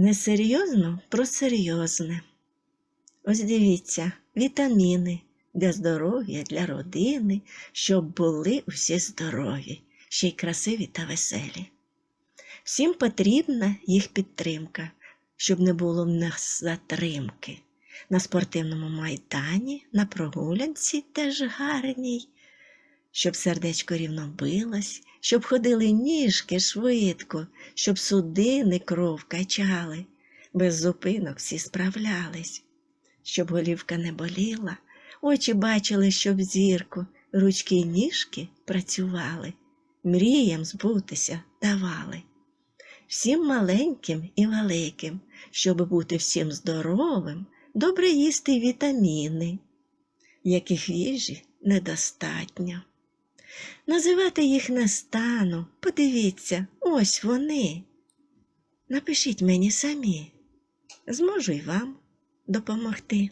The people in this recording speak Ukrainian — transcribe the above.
Несерйозно про серйозне. Ось дивіться, вітаміни для здоров'я, для родини, щоб були усі здорові, ще й красиві та веселі. Всім потрібна їх підтримка, щоб не було в нас затримки. На спортивному майдані, на прогулянці теж гарній, щоб сердечко рівно билось, щоб ходили ніжки швидко, щоб судини кров качали, без зупинок всі справлялись, щоб голівка не боліла, очі бачили, щоб зірку, ручки й ніжки працювали, мріям збутися давали. Всім маленьким і великим, щоб бути всім здоровим, добре їсти вітаміни, яких їжі недостатньо. Називати їх не стану. Подивіться, ось вони. Напишіть мені самі. Зможу й вам допомогти.